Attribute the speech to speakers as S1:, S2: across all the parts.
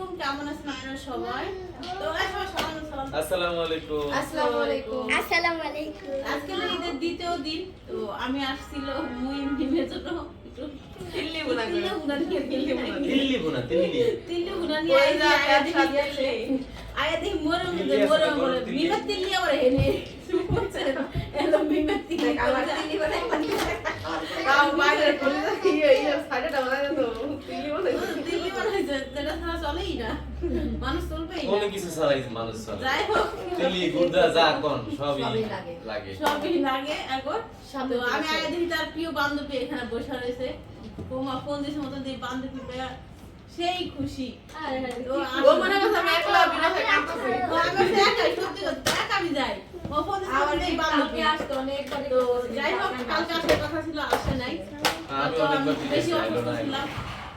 S1: আলাইকুম কেমন আছেন আপনারা সবাই তো
S2: আসসালামু আলাইকুম
S1: আসসালামু আলাইকুম
S3: আসসালামু আলাইকুম
S1: আজকে ঈদের দ্বিতীয় দিন তো আমি আসছিল মুই মিমের জন্য তিল্লি বুনা করে বুনা তিল্লি বুনা
S2: দিল্লি বোনা দিল্লি
S1: তিল্লি বুনা নিয়ে আয়া দেখি
S4: সাথে
S1: গেছে। আয়া দেখি
S2: তিল্লি তিল্লি।
S1: তিল্লি আবার হেনে এলো মিমের তিল্লি
S4: আমার তিল্লি তাও বাইরের পুলিশ ইয়ে ইয়ে সাইডে বানায় তো তিল্লি বলে
S1: তিল্লি বানাইছে যেটা ছাড়া চলেই না। মানুষ চলবেই না।
S2: অনেক কিছু চালাইছে মানুষ চলে।
S1: যাই হোক।
S2: দিল্লি গুর্দা যা কোন সবই
S3: লাগে।
S2: লাগে।
S1: সবই লাগে এখন। তো আমি আগে দেখি তার প্রিয় বান্ধবী এখানে বসে রয়েছে। বৌমা ফোন দিয়েছে মতন দিয়ে বান্ধবী পেয়ে সেই খুশি।
S4: ও মনে করছে আমি একলা বিরাতে কাঁদতেছি
S1: তো আমি একাই, সত্যি কথা, একা আমি যাই। ও ফোন দিয়েছে মতন দিয়ে বান্ধবী। আসতো? অনেকবার তো যাই হোক, কালকে আসার কথা ছিল, আসে নাই।
S2: আমি অনেকবার
S1: বেশি অসুস্থ ছিলাম।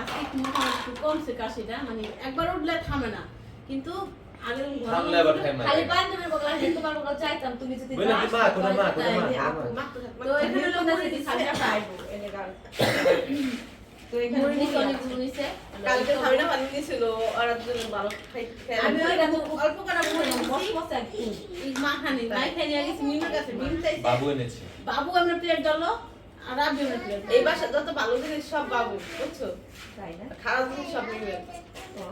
S1: আজকে একটু একটু কমছে কাশিটা, মানে একবার উঠলে থামে না। কিন্তু
S3: খালি তোমার চাইতাম তুমি যদি
S2: মা কোনো মা
S1: তো এখানে মুড়ি অনেক
S4: ভালো খাই
S1: আমি অল্প করে মুড়ি।
S3: একদম।
S1: নিয়ে গেছি মিমের কাছে, চাইছে।
S2: বাবু এনেছে।
S1: বাবু আমরা প্লেট ডালো আর
S4: এই বাসা যত ভালো জিনিস সব বাবু বুঝছ?
S3: তাই না?
S4: খারাপ জিনিস সব মিলবে
S3: ও,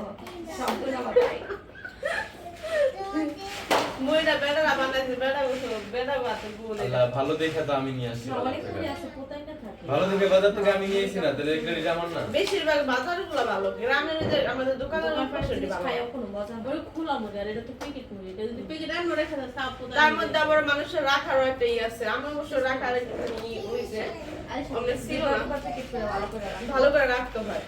S2: ভালো দেখে তো আমি নিয়ে আসছি বাজার ভালো দেখে বাজার থেকে আমি নিয়ে এসেছি না তাহলে ক্রেডিট আমার না।
S4: বেশিরভাগ বাজারগুলো ভালো গ্রামের যে আমাদের দোকানের ওই পাশে ভালো।
S3: খাইও কোনো মজা
S1: ওই খোলা মুড়ি আর এটা তো প্যাকেট মুড়ি এটা যদি প্যাকেট আনব রেখে দাও সাপ
S4: তার মধ্যে আবার মানুষের রাখারও একটা ই আছে আমার অবশ্য রাখার একটা ই হয়েছে অনেক ছিল না।
S3: ভালো করে রাখো।
S4: ভালো করে রাখতে হয়।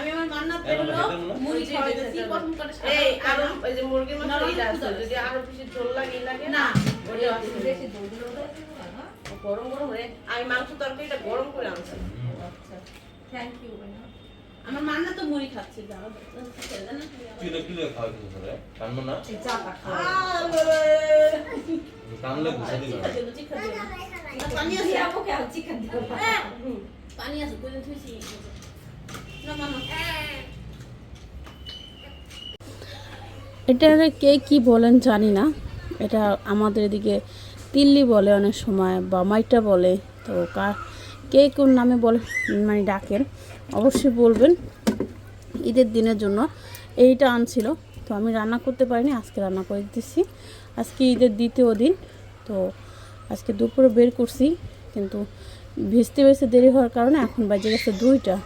S1: আমি আমার মান্নাত
S2: এখন
S1: হলো
S2: খেতে না?
S1: মুড়ি
S4: জি, জি,
S1: পছন্দ করে
S4: এই
S1: খায়
S4: ওই যে মুরগির মাংস
S1: নরম
S4: আছে যদি আরও বেশি ঝোল লাগে লাগে
S1: না
S4: ওটা
S3: বেশি দই দিলে ওটা দিব না, না?
S4: গরম গরম রে আমি মাংস তরকারিটা গরম করে আনছি
S3: আচ্ছা থ্যাংক ইউ
S1: আমার মান্না তো মুড়ি খাচ্ছে জানো
S2: কিলো কিলো খাওয়া কিন্তু ধরে কানবো না
S3: এই চাটা
S2: কানলে ঘুষে দিল
S1: চিখা দিল চিখা দিল পানি আছে
S3: দিয়া মুখে চিকেন দিও
S1: হ্যাঁ, পানি আছে কোন থুইছি না মানো এটা কে কি বলেন জানি না। এটা আমাদের এদিকে তিল্লি বলে অনেক সময় বা মাইটা বলে, তো কার কে কোন নামে বলে মানে ডাকেন। অবশ্যই বলবেন ঈদের দিনের জন্য। এইটা আনছিল, তো আমি রান্না করতে পারিনি, আজকে রান্না করে দিতেছি। আজকে ঈদের দ্বিতীয় দিন, তো আজকে দুপুরে বের করছি, কিন্তু ভিজতে ভিজতে দেরি হওয়ার কারণে এখন বাজে গেছে দুইটা।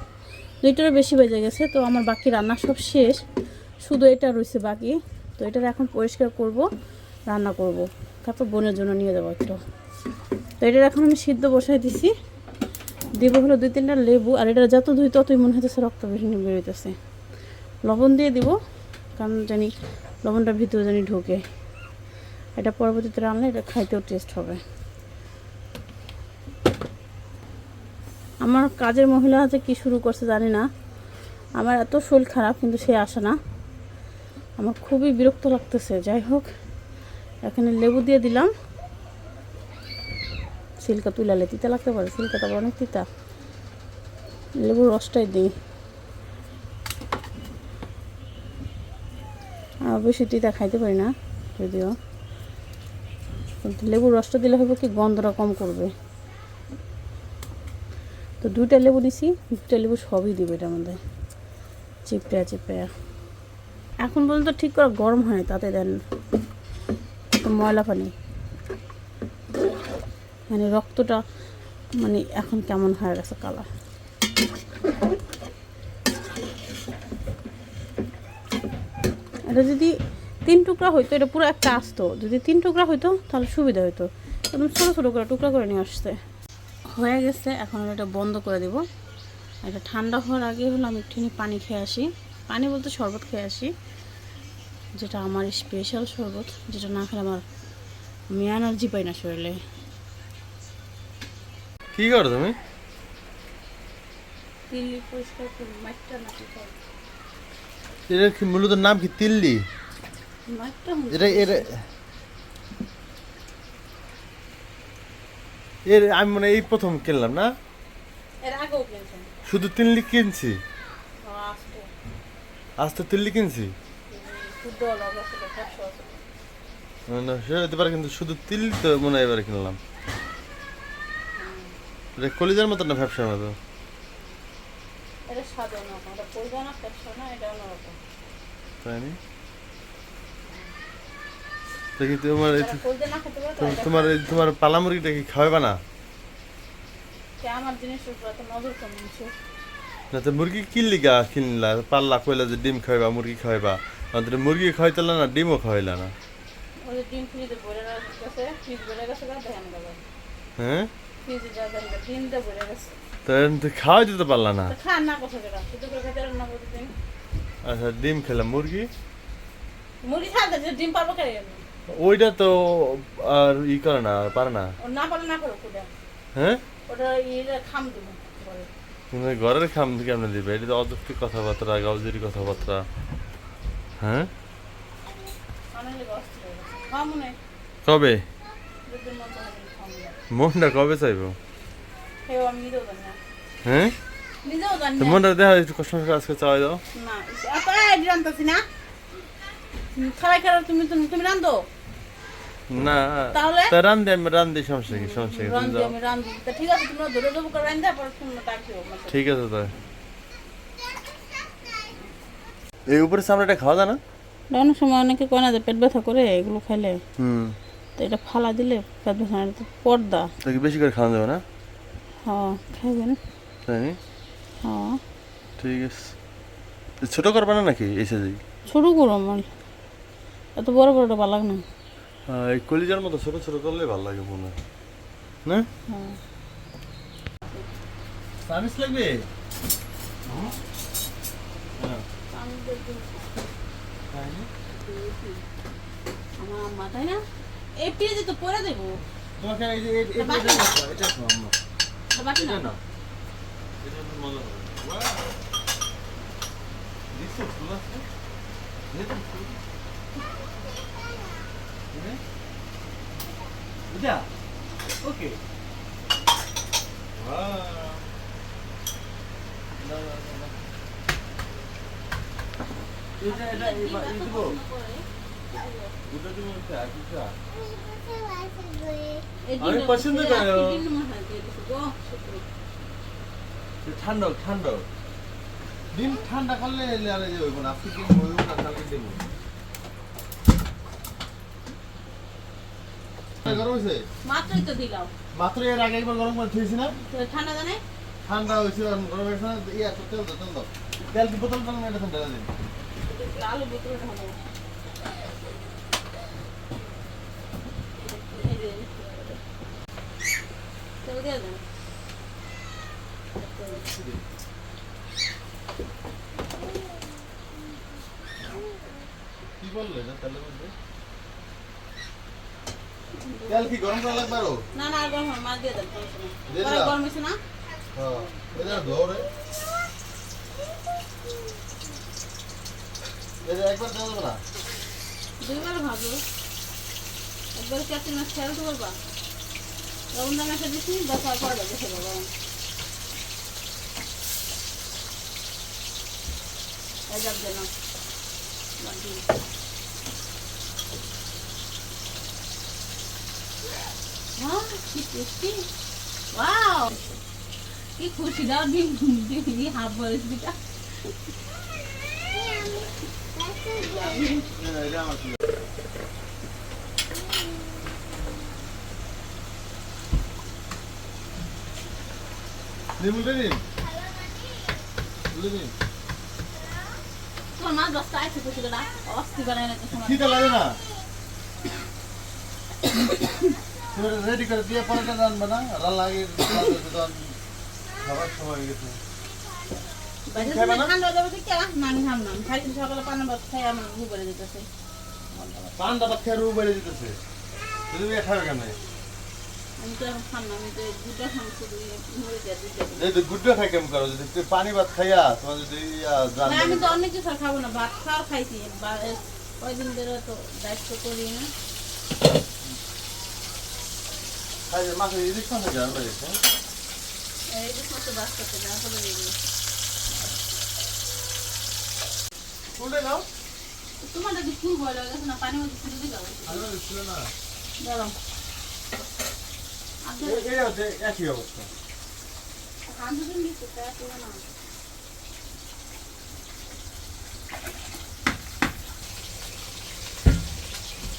S1: দুইটারও বেশি বেজে গেছে, তো আমার বাকি রান্না সব শেষ। শুধু এটা রয়েছে বাকি, তো এটার এখন পরিষ্কার করব, রান্না করব। তারপর বোনের জন্য নিয়ে যাব একটু। তো এটার এখন আমি সিদ্ধ বসাই দিছি। দিব হলো দুই তিনটা লেবু, আর এটা যত ধুই ততই মনে হইতেছে রক্ত বেরিয়ে বেরোইতেছে লবণ দিয়ে দিব, কারণ জানি লবণটা ভিতরে জানি ঢোকে। এটা পরবর্তীতে রান্না, এটা খাইতেও টেস্ট হবে। আমার কাজের মহিলা হাতে কি শুরু করছে জানি না। আমার এত শরীর খারাপ, কিন্তু সে আসে না। আমার খুবই বিরক্ত লাগতেছে, যাই হোক। এখানে লেবু দিয়ে দিলাম। সিল্কা তুলালে তিতা লাগতে পারে, সিল্কাটা আবার অনেক তিতা। লেবুর রসটাই দিই। বেশি তিতা খাইতে পারি না, যদিও। কিন্তু লেবুর রসটা দিলে হবে কি, গন্ধটা কম করবে। তো দুইটা লেবু দিছি, দুইটা লেবু সবই দিবে এটার মধ্যে। চিপটা চিপটা এখন পর্যন্ত ঠিক করে গরম হয় তাতে দেন ময়লা পানি। মানে রক্তটা মানে এখন কেমন হয়ে গেছে কালার এটা যদি তিন টুকরা হইতো, এটা পুরো একটা আসতো। যদি তিন টুকরা হইতো, তাহলে সুবিধা হইতো। একদম ছোটো ছোটো করে টুকরা করে নিয়ে আসছে। হয়ে গেছে এখন আমি এটা বন্ধ করে দেব। এটা ঠান্ডা হওয়ার আগে হলো আমি একটুখানি পানি খেয়ে আসি। পানি বলতে শরবত খেয়ে আসি যেটা আমার স্পেশাল শরবত যেটা না খেলে আমার আমি এনার্জি পাই না শরীরে।
S2: কি করো তুমি?
S1: দিল্লি পরিষ্কার করি মাঠটা নাকি
S5: এটার কি মূলত নাম কি তিল্লি?
S1: মাঠটা
S5: এটা এর এর আমি মানে এই প্রথম কিনলাম না?
S1: এর আগেও কিনছেন
S5: শুধু তিল্লি কিনছি? আজ তো তিল্লি কিনছি? না সে হতে পারে কিন্তু শুধু তিল্লি তো মনে হয় এবারে কিনলাম। এটা কলিজার মতো? না ব্যবসার মতো তাই নি? দেখি তোমার তোমার এই তোমার পালা মুরগিটা কি খাওয়াবে না?
S1: আমার জিনিসের উপর নজর কেমন
S5: না তো মুরগি কিনলি গা কিনলা? পাল্লা কইলা যে ডিম খাইবা মুরগি খাইবা আমাদের মুরগি খাইতেলা না ডিমও খাইলা না? হ্যাঁ? তো খাওয়াই দিতে পারলা না? আচ্ছা ডিম খেলাম মুরগি?
S1: মুড়ি খাতে যে ডিম পারব কে?
S5: ওইটা তো আর ই করে না পারে না।
S1: না পারলে না করো
S5: হ্যাঁ?
S1: ওটা ইয়ে খাম দিব
S5: তুমি ঘরের খাম কেমন দিবে? এটা তো অযৌক্তিক কথাবার্তা গাউজির কথাবার্তা। হ্যাঁ?
S1: মনে
S5: কবে?
S1: মন
S5: মনটা কবে চাইব? হ্যাঁ? মনটা দেখা একটু কষ্ট আজকে চাওয়াই দাও।
S1: না তুমি তুমি রান্ধো
S5: না
S1: তাহলে?
S5: তা রান্ধি আমি রান্ধি সমস্যা কি সমস্যা কি
S1: আমি তা ঠিক আছে তোমরা ধরে দেবো করে রান্ধা পর তোমরা ডাকিও
S5: ঠিক আছে তাই এই উপরে চামড়াটা খাওয়া যায় না?
S1: অনেক সময় অনেকে কয় না যে পেট ব্যথা করে এগুলো খাইলে।
S5: হুম।
S1: তো এটা ফালা দিলে পেট ব্যথা না, পর্দা।
S5: তো কি বেশি করে খাওয়া যাবে না?
S1: হ্যাঁ খাইবেন।
S5: তাই?
S1: হ্যাঁ।
S5: ঠিক আছে। ছোট করবে না নাকি এসে যাই
S1: ছোটো করো আমার। এত বড় বড়টা ভালো লাগে না।
S5: এই কলিজার মতো ছোট ছোট করলে ভালো লাগে মনে হয় না
S1: হ্যাঁ
S5: সার্ভিস লাগবে
S1: আমার আম্মা তাই না এই পেঁয়াজে তো পরে দেবো
S5: তোমাকে এই যে? এটা এটা খাও
S1: বাকি না
S5: এটা নাও। এটা মজা হবে। Wow! দেখছ ফুল আছে? দেখছ ফুল? হ্যাঁ? এটা? Okay. Wow! দাও, দাও, দাও, দাও। এটা এটা এই বা- এই দিব? দুটো দিব একটা, আর দুটো?
S1: এই
S5: আমি
S1: ডিমটা-
S5: পছন্দ
S1: এই
S5: করি।
S1: আজকে ডিম মশলা দিয়ে দিছি গো, শুক্র।
S5: এটা ঠান্ডা হোক, ঠান্ডা হোক। ডিম ঠান্ডা করলে এলে আর এই যে হইব না আজকে ডিম হইব না কালকে ডিম হইব। গরম হয়েছে
S1: মাত্রই তো দিলাম।
S5: মাত্র এর আগে একবার গরম করে থুয়েছি না?
S1: ঠান্ডা জানে?
S5: ঠান্ডা আর গরম হয়েছে না। ইয়া তো তেল দাও তেল দাও। তেল কি বোতল এটা ঠান্ডা দিন
S1: আলু ভিতরে ঢালো তেল দিয়ে দেন।
S5: কি বললে? না তেলের মধ্যে? তেল কি গরম করা লাগবে আরও?
S1: না না গরম মাছ দিয়ে দেন পরে গরম হয়েছে না?
S5: হ্যাঁ এটা ধোও এটা একবার যাবে না
S1: দুইবার ভাবো একবার চারটে মাছ খেয়াল তো বলবা লবণ দাম একটা দশ হাজার পরে দেখে দেবো এই যাব দেন হ্যাঁ কি টেস্টি ওয়াও কি খুশি দাও ডিম ডিম হাফ বলে দিটা তোমার দশটা আছে তো সেটা অস্থি বানায় না
S5: খিদে লাগে না তুমি রেডি করে দিয়ে পরেটা রান্না না? রান্না লাগে খাবার সময় হয়ে গেছে।
S1: বাইরে
S5: খাবে না?
S1: ঠান্ডা যাবে ঠিক আছে না আমি খাম না আমি খালি সকালে পানা ভাত
S5: খেয়ে রু বেড়ে যেতেছে তুমি খাবে কেন? গুড্ডো খাই কেমন করো? যদি পানি ভাত খাইয়া তোমার যদি
S1: আমি তো অনেক কিছু খাব না ভাত খাওয়া খাইছি। কয়দিন ধরে তো দায়িত্ব করি না।
S5: মাছ আছে আর বাইরে
S1: এই যে সমস্ত বাস করতে যা করে এগুলো
S5: উল্টে নাও।
S1: তোমার যদি ফুল বয়ল হয়ে গেছে না পানির মধ্যে ফুল দিয়ে যাব
S5: আরে ছিল না। হচ্ছে একই অবস্থা।
S1: আন্দোলন না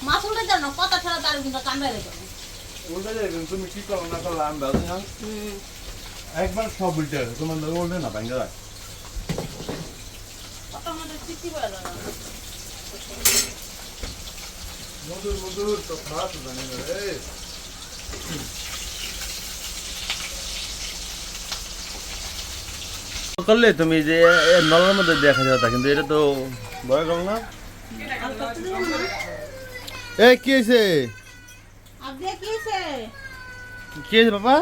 S1: মাছ উঠে যাও না কথা ছাড়া তার কিন্তু কান্দায় রেখে
S5: উল্টে যাবে তুমি কি করো না করলে আমি বেলা না একবার সব উল্টে যাবে তোমার লোক উল্টে না ভাঙ্গা রাখ। মধুর মধুর তো খারাপ জানি না রে। করলে তুমি যে নলের মধ্যে দেখা যাতা কিন্তু এটা তো বড় রং না। এ কি হয়েছে
S1: কি হয়েছে
S5: বাবা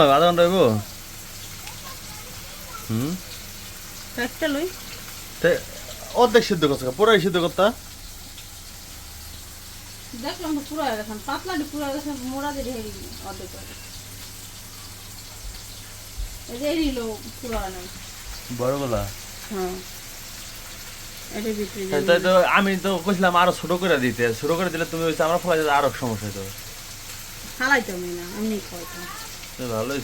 S5: লাগা আধা ঘণ্টা হইব। হুম?
S1: একটা লই।
S5: অর্ধেক সিদ্ধ করছে পুরাই সিদ্ধ করতা?
S1: দেখলাম তো পুরো গেছে পাতলাটি পুরো গেছে মোড়া দিয়ে ঢেকে অর্ধেক করে এই যে এরিল পুরো হয়
S5: তো আমি তো কইছিলাম আরও ছোট করে দিতে ছোট করে দিলে তুমি আমরা ফলাই আরও সমস্যা হইতো।
S1: খালাইতো না এমনি খাইতাম
S5: ভালোই।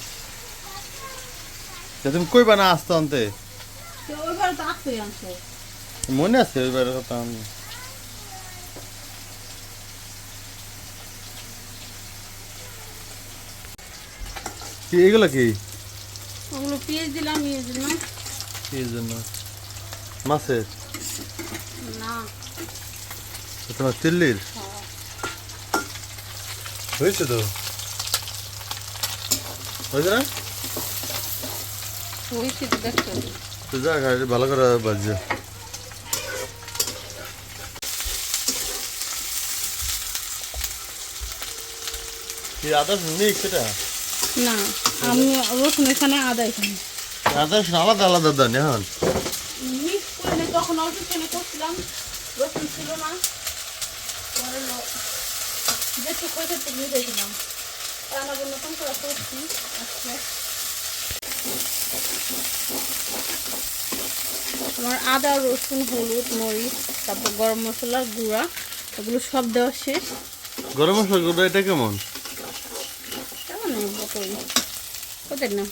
S5: তুমি কইবা না আসতে আনতে?
S1: ওইবার তো আসতেই আনছো
S5: মনে আছে ওইবার কথা আমি? কি এগুলো কি?
S1: ওগুলো পেঁয়াজ দিলাম দিলাম
S5: কি জন্য। মাছের?
S1: না।
S5: তোমার তিল্লির? হয়েছে তো? হয়েছে না?
S1: হয়েছে তো দেখছ?
S5: তো যা গাড়ি ভালো করে বাজছে। কি আদা মিক্স এটা
S1: না আমি রসুন এখানে আদা এখানে।
S5: আদা আলাদা আলাদা দেন এখন।
S1: মিক্স করে তখন অল্প করছিলাম রসুন ছিল না। যেটু কইতে তো নিয়ে দেখলাম রান্না করে নতুন করে করছি আজকে আমার আদা রসুন হলুদ মরিচ তারপর গরম মশলা গুঁড়া এগুলো সব দেওয়া শেষ।
S5: গরম মশলা গুঁড়ো এটা কেমন?
S1: কেমন কোথায় না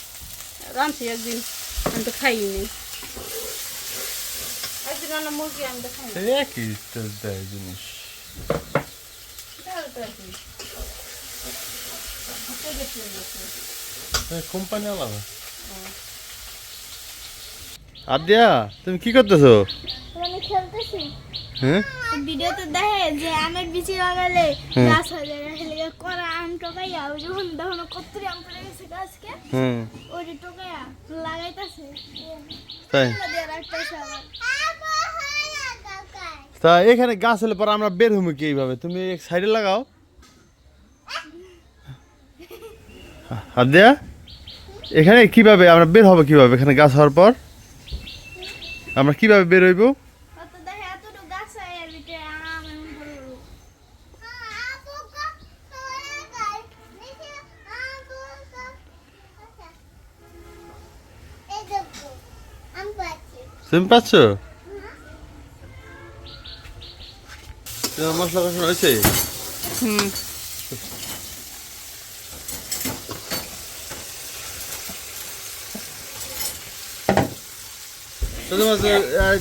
S1: রাঁধছি একদিন আমি তো খাইনি একদিন রান্না মুরগি আমি তো খাই
S5: আদিয়া তুমি কি করতেছো?
S6: আমি খেলতেছি।
S5: হ্যাঁ?
S6: ভিডিওতে দেখে যে আমের বিচি লাগালে গাছ হয়ে যায়। হেলে করা আম টোকাইয়া ওই যখন তখন কত্তুরি আম পড়ে গেছে গাছকে
S5: হুম
S6: ওই যে টোকাইয়া লাগাইতেছে।
S5: তাই? তা এখানে গাছ হলে পরে আমরা বের হব কি এইভাবে? তুমি এক সাইডে লাগাও। আদিয়া এখানে কীভাবে আমরা বের হব কীভাবে? এখানে গাছ হওয়ার পর? আমরা কীভাবে বের হইব? তুমি দেখে মশলা কষানো হয়েছে?
S1: হুম।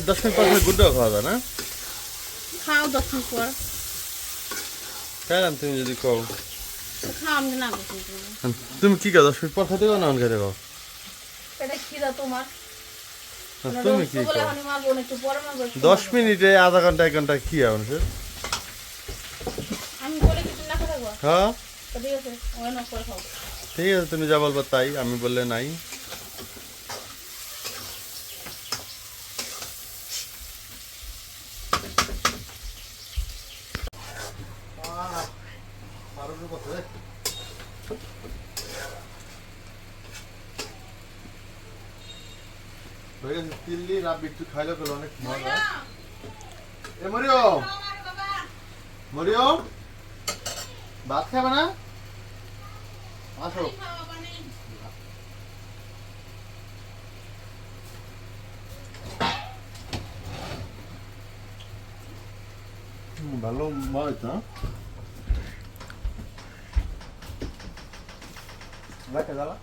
S5: দশ মিনিট পর গুড্ডা খাওয়া যায় না?
S1: খাও দশ মিনিট পর।
S5: খাইলাম তুমি যদি
S1: খাও করছি
S5: তুমি কি খাও? দশ মিনিট পর খাতে না অন খেতে খাও
S1: তোমার।
S5: তুমি কি দশ মিনিটে আধা ঘণ্টা এক ঘণ্টা কি হবে স্যার
S1: আমি বলে কিছু না খেতে থাকব
S5: হ্যাঁ?
S1: ঠিক আছে
S5: তুমি যা বলব তাই আমি বললে নাই। তিল্লি রাব একটু খাইলে পেল অনেক মজা। এ মরিয়ম! মরিয়ম! ভাত খাবে না আসো ভালো মাছ না Vai pegar lá?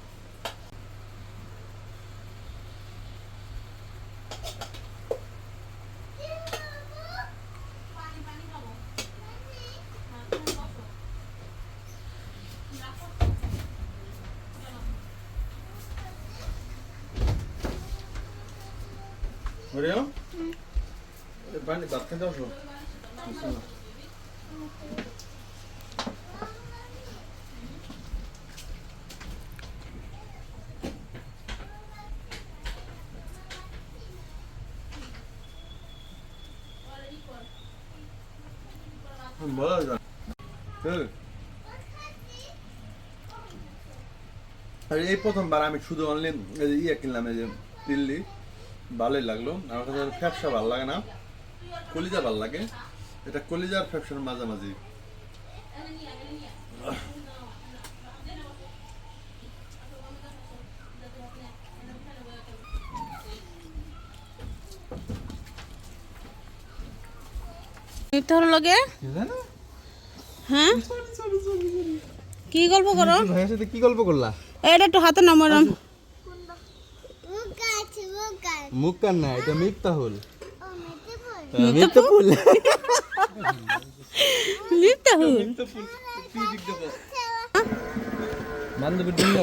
S5: আসো। বলা যায় হ্যাঁ আর এই প্রথমবার আমি শুধু অনলি ইয়ে কিনলাম, এই যে দিল্লি ভালোই লাগল। আমার কাছে ফ্যাপসা ভালো লাগে না। কলিজা ভালো লাগে। এটা কলিজা আর ফ্যাপসার মাঝামাঝি।
S1: তোর লগে? হ্যাঁ? কি গল্প করো?
S5: ভাইয়ের সাথে কি গল্প করলা?
S1: এটা একটু হাতে নামারাম
S6: আছে
S5: কান না এটা মিফতাহুল
S1: মিথ্যাপুল মিথ্যাহুল
S7: বান্ধবীর জন্য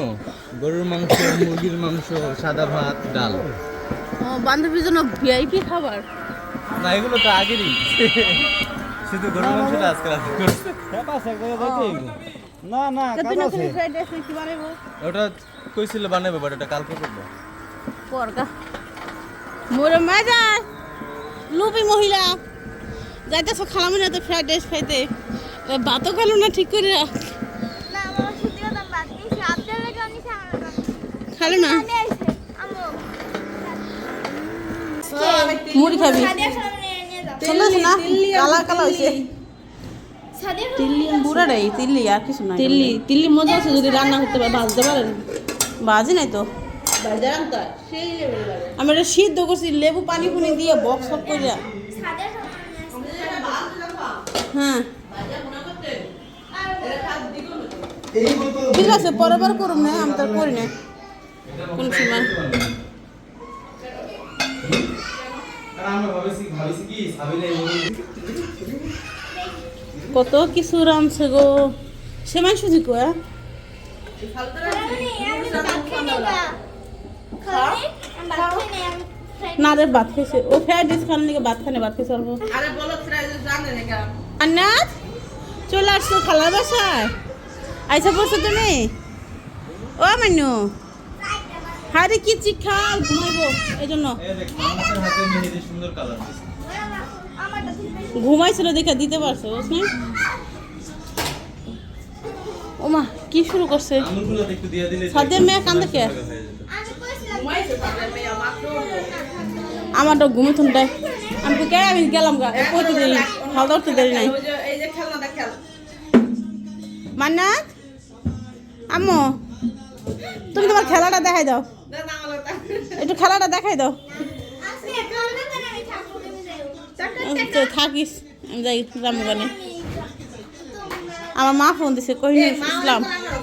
S7: গরুর মাংস মুরগির মাংস সাদা ভাত ডাল।
S1: ও বান্ধবীর জন্য ভিআইপি খাবার?
S7: না এগুলো তো আগেরই। শুধু গরুর মাংসটা আজকে রাতে। করছে না না কাজ আছে? ওটা কইছিল বানাবে বাট এটা কালকে করব।
S1: পরগা। মোর মাজা লুপি মহিলা। যাইতেছো খালামি না তো ফ্রাইড রাইস খাইতে। ভাতও খেলো না ঠিক করে
S6: সামনে
S1: খালো না?
S6: আমি আইছে আমো।
S1: মুড়ি খাবি। চলে না? কালা কালা হয়েছে তিল্লি পুরাটাই তিল্লি আর কিছু না তিল্লি তিল্লি মজা আছে যদি রান্না করতে পারে ভাজতে পারেন বাজি নাই তো। আমি এটা সিদ্ধ করছি লেবু পানি ফুনি দিয়ে বক্স সব করে হ্যাঁ। ঠিক আছে পরের বার করুন না আমি তো করি না। কোন সময়?
S7: আমরা
S1: কত কিছু রামছে গো। সেমাই সুজি কয়া না রে ভাত খাইছে। ও ফ্রাইড রাইস খান নাকি ভাত খানে ভাত খাইছে অল্প। চলে আসছো খালার বাসায়? আইসা পড়ছো তুমি? ও মান্নু হারে কি চিখাল ঘুমাইবো এই জন্য ঘুমাইছিল দেখে দিতে পারছ বুঝলি ওমা কি শুরু করছে? সাদের মেয়ে কান্দে কে
S6: আমি কইছিলাম
S4: ঘুমাইছে তাদের মেয়ে মাত্র
S1: আমারটা ঘুমোথন দেয় আমি তো কে আমি গেলাম গা কইতে দেরি দাওয়া তো দেরি নাই।
S4: খেল
S1: মান্নাত? আম্মু, তুমি তোমার খেলাটা দেখাই দাও।
S4: আমার।
S1: একটু খেলাটা দেখাই দাও।
S6: কেন
S1: তো থাকিস যাই আমার মা ফোন দিছে কহিনুর ইসলাম।
S4: আমার